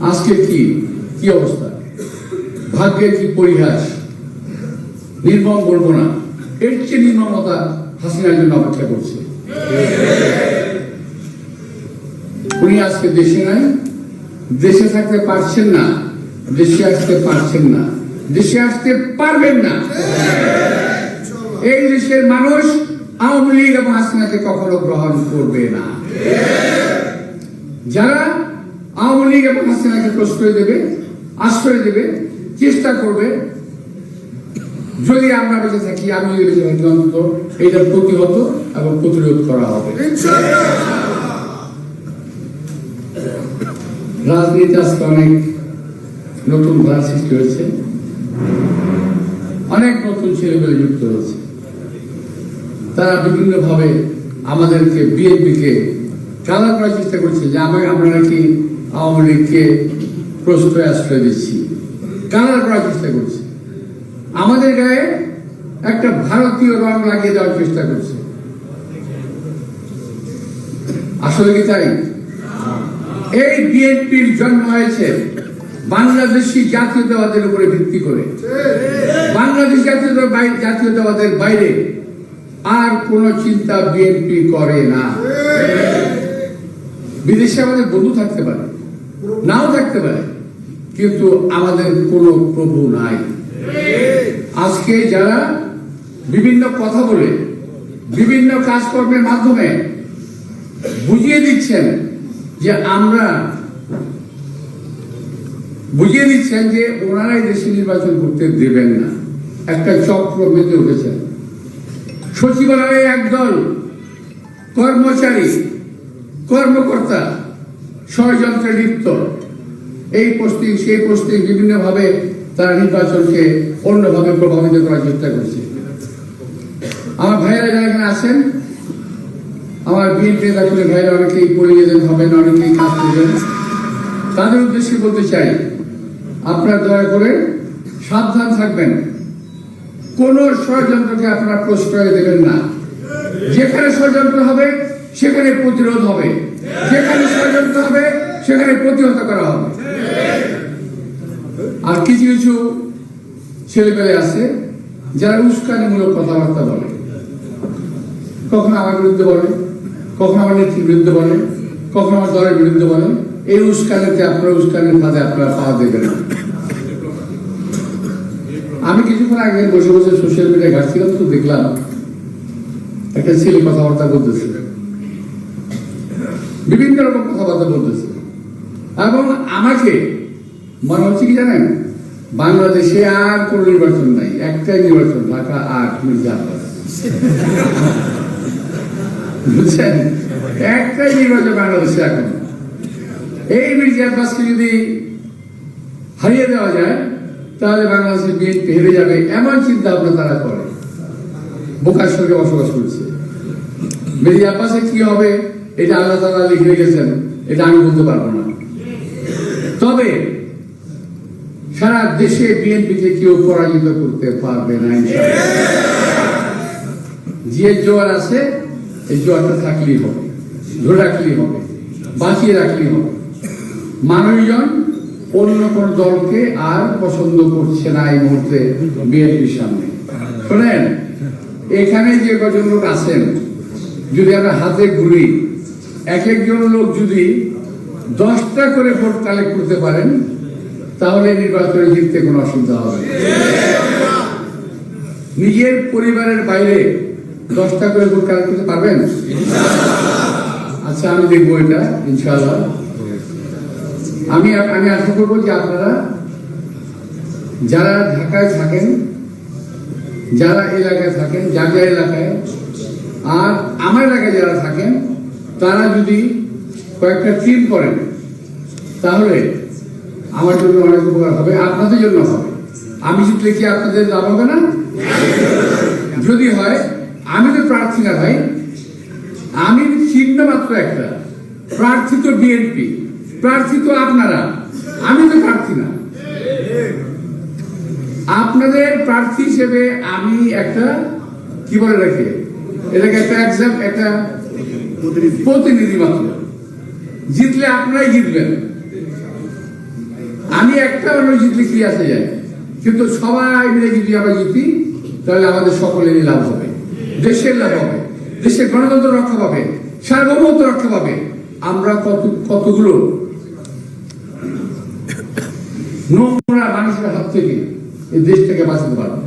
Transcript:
আজকে কি? কি অবস্থা? ভাগ্যের কি পরিহাস? নির্মম বলব না। এর চেয়ে নির্মমতা হাসিনার জন্য অপেক্ষা করছে। উনি আজকে দেশে নাই। দেশে থাকতে পারছেন না। দেশে আসতে পারছেন না। দেশে আসতে পারবেন না। এই দেশের মানুষ আওয়ামী লীগ এবং হাসিনাকে কখনো গ্রহণ করবে না। যারা আওয়ামী লীগ এবং হাসিনাকে প্রশ্রয় দেবে, আশ্রয় দেবে, চেষ্টা করবে। যদি আমরা বেঁচে থাকি, আমি বেঁচে থাকি, অন্তত এইটার প্রতিহত এবং প্রতিরোধ করা হবে। রাজনীতি আজকে অনেক নতুন ধারা সৃষ্টি হয়েছে। অনেক নতুন ছেলেমেয়ে যুক্ত হয়েছে। তারা বিভিন্নভাবে আমাদেরকে, বিএনপিকে কালা করার চেষ্টা করছে যে আমরা আমরা নাকি আওয়ামী লীগকে প্রশ্রয় আশ্রয় দিচ্ছি। কালার করার চেষ্টা করছে। আমাদের গায়ে একটা ভারতীয় রং লাগিয়ে দেওয়ার চেষ্টা করছে। আসলে কি তাই? এই বিএনপির জন্ম হয়েছে বাংলাদেশি জাতীয়তাবাদের উপরে ভিত্তি করে। বাংলাদেশ জাতীয়তা জাতীয়তাবাদের বাইরে আর কোন চিন্তা বিএনপি করে না। বিদেশে আমাদের বন্ধু থাকতে পারে। নাও থাকতে পারে, কিন্তু আমাদের কোনো প্রভু নাই। আজকে যারা বিভিন্ন কথা বলে, বিভিন্ন কাজকর্মের মাধ্যমে বুঝিয়ে দিচ্ছেন যে আমরা, বুঝিয়ে দিচ্ছেন যে ওনারাই দেশে নির্বাচন করতে দেবেন না। একটা চক্র বেঁধে উঠেছেন সচিবালয়ে একদল কর্মচারী, কর্মকর্তা ষড়যন্ত্রে লিপ্ত। এই পোস্টিং সেই পোস্টিং বিভিন্নভাবে তারা নির্বাচনকে অন্যভাবে প্রভাবিত করার চেষ্টা করছে। আমার ভাইয়েরা যারা এখানে আছেন, আমার বিএনপি দাখিলের ভাইয়েরা অনেকেই পড়ে যেতেন হবেন অনেকেই কাজ করবেন তাদের উদ্দেশ্যে বলতে চাই, আপনারা দয়া করে সাবধান থাকবেন। কোন ষড়যন্ত্রকে আপনারা প্রশ্রয় দেবেন না। যেখানে ষড়যন্ত্র হবে, সেখানে প্রতিরোধ হবে। যেখানে হবে সেখানে প্রতিহত করা হবে। আর কিছু কিছু ছেলেপেলে আছে, যারা উস্কানিমূলক কথাবার্তা বলে। কখনো আমার বিরুদ্ধে বলে, কখনো আমার নেত্রীর বিরুদ্ধে বলে, কখনো আমার দলের বিরুদ্ধে বলে। এই উস্কানিতে আপনারা উস্কানির ফাঁদে আপনারা পা দেবেন না। আমি কিছুক্ষণ আগে বসে বসে সোশ্যাল মিডিয়ায় ঘাটছিলাম তো দেখলাম। একটা ছেলে কথাবার্তা বলতেছে। বিভিন্ন রকম কথাবার্তা বলতেছে। এবং আমাকে, মনে হচ্ছে কি জানেন? বাংলাদেশে আর কোন নির্বাচন নাই, একটাই নির্বাচন, ঢাকা আট মির্জাফর বুঝছেন? একটাই নির্বাচন বাংলাদেশে এখন। এই মির্জা আব্বাসকে যদি হারিয়ে দেওয়া যায়, তাহলে বাংলাদেশের বিএনপি হেরে যাবে, এমন চিন্তা ভাবনা তারা করে। বোকার সঙ্গে বসবাস করছে। মির্জা আব্বাসে কি হবে? এটা আল্লাহ তালা লিখে রেখেছেন, এটা আমি বলতে পারব না। তবে সারা দেশে বিএনপিকে কেউ পরাজিত করতে পারবে না যে জোয়ার আছে, এই জোয়ারটা থাকলেই হবে, ধরে রাখলেই হবে, বাঁচিয়ে রাখলেই হবে। মানুষজন অন্য কোন দলকে আর পছন্দ করছে না এই মুহূর্তে বিএনপির সামনে। শোনেন, এখানে যে কজন লোক আছেন, যদি আমরা হাতে ঘুরি এক একজন লোক যদি দশটা করে ভোট কালেক্ট করতে পারেন, তাহলে নির্বাচনে জিততে কোনো অসুবিধা হবে। নিজের পরিবারের বাইরে দশটা করে ভোট কালেক্ট করতে পারবেন আচ্ছা আমি দেখব এটা, ইনশাআল্লাহ আমি আমি আশা করব যে আপনারা যারা ঢাকায় থাকেন, যারা এলাকায় থাকেন জায়গা এলাকায়, আর আমার এলাকায় যারা থাকেন তারা যদি কয়েকটা টিম করেন, তাহলে আমার জন্য অনেক উপকার হবে, আপনাদের জন্য হবে। আমি জিতলে কি আপনাদের লাভ হবে না? যদি হয়, আমি তো প্রার্থী না ভাই। আমি চিহ্ন মাত্র একটা। প্রার্থী তো বিএনপি প্রার্থী তো আপনারা। আমি তো প্রার্থী না। আপনাদের প্রার্থী হিসেবে আমি একটা, কি বলে রাখি এটাকে একটা এক্সাম একটা প্রতিনিধি। মাত্র। জিতলে আপনারাই জিতবেন। আমি একটা মানুষ জিতলে কি আসে যায়? কিন্তু সবাই মিলে যদি আমরা জিতি, তাহলে আমাদের সকলেরই লাভ হবে। দেশের লাভ হবে। দেশের গণতন্ত্র রক্ষা পাবে। সার্বভৌমত্ব রক্ষা পাবে। আমরা কত, কতগুলো নোংরা মানুষের হাত থেকে এই দেশটাকে বাঁচাতে পারব।